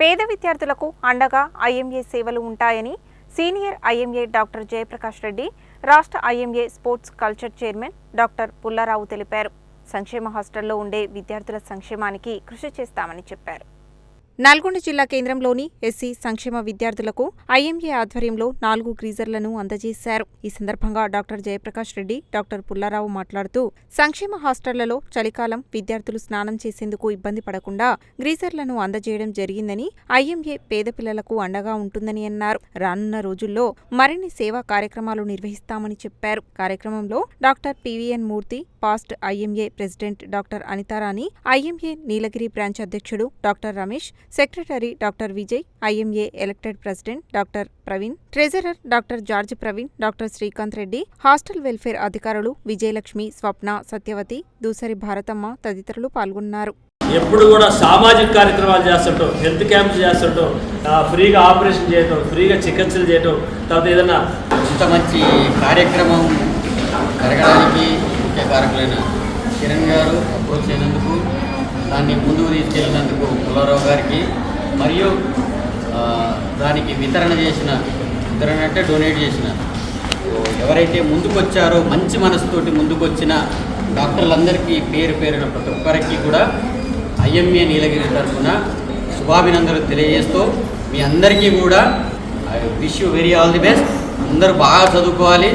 పేద విద్యార్థులకు అండగా ఐఎంఏ సేవలు ఉంటాయని senior IMA doctor Jayaprakash Reddy రాష్ట్ర IMA sports culture chairman doctor Pullarao తెలిపారు. సంక్షేమ హాస్టల్లో ఉండే విద్యార్థుల సంక్షేమానికి కృషి చేస్తామని చెప్పారు. నల్గొండ జిల్లా కేంద్రంలోని ఎస్సీ సంక్షేమ విద్యార్థులకు ఐఎంఏ ఆధ్వర్యంలో నాలుగు గ్రీజర్లను అందజేశారు. ఈ సందర్భంగా డాక్టర్ జయప్రకాష్ రెడ్డి డాక్టర్ పుల్లారావు మాట్లాడుతూ సంక్షేమ హాస్టళ్ళలో చలికాలం విద్యార్థులు స్నానం చేసేందుకు ఇబ్బంది పడకుండా గ్రీజర్లను అందజేయడం జరిగిందని ఐఎంఏ పేద పిల్లలకు అండగా ఉంటుందని అన్నారు. రానున్న రోజుల్లో మరిన్ని సేవా కార్యక్రమాలు నిర్వహిస్తామని చెప్పారు. కార్యక్రమంలో doctor PVN Murthy past IMA president doctor Anitharani IMA Nilagiri branch అధ్యక్షుడు doctor Ramesh secretary doctor Vijay IMA elected president doctor Praveen treasurer doctor George Praveen doctor Srikanth Reddy hostel welfare అధికారులు విజయలక్ష్మి స్వప్న సత్యవతి దూసరి భారతమ్మ తదితరులు పాల్గొన్నారు. ఎప్పుడు కూడా సామాజిక కార్యక్రమాలు చేస్తుంటాం హెల్త్ క్యాంప్స్ చేస్తుంటాం ఫ్రీగా ఆపరేషన్ చేయటం ఫ్రీగా చికిత్సలు చేయటం తర్వాత ఏదైనా ఇంత మంచి కార్యక్రమం ముఖ్య కిరణ్ గారు అప్రోచ్ అయినందుకు దాన్ని ముందుకు తీసుకెళ్ళినందుకు పుల్లారావు గారికి మరియు దానికి వితరణ చేసిన వితరణ అంటే డొనేట్ చేసిన ఎవరైతే ముందుకొచ్చారో మంచి మనసుతోటి ముందుకొచ్చిన డాక్టర్లందరికీ పేరు పేరున ప్రతి ఒక్కరికి కూడా ఐఎంఏ నీలగిరి తరఫున శుభాభినందనలు తెలియజేస్తూ మీ అందరికీ కూడా I wish you very all the best. అందరూ బాగా చదువుకోవాలి.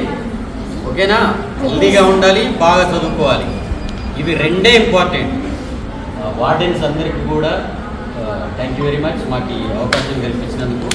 ఓకేనా? హెల్దీగా ఉండాలి బాగా చదువుకోవాలి. ఇవి రెండే ఇంపార్టెంట్ వార్డెన్స్ అందరికీ కూడా థ్యాంక్ యూ వెరీ మచ్ మాకు ఈ అవకాశం కల్పించినందుకు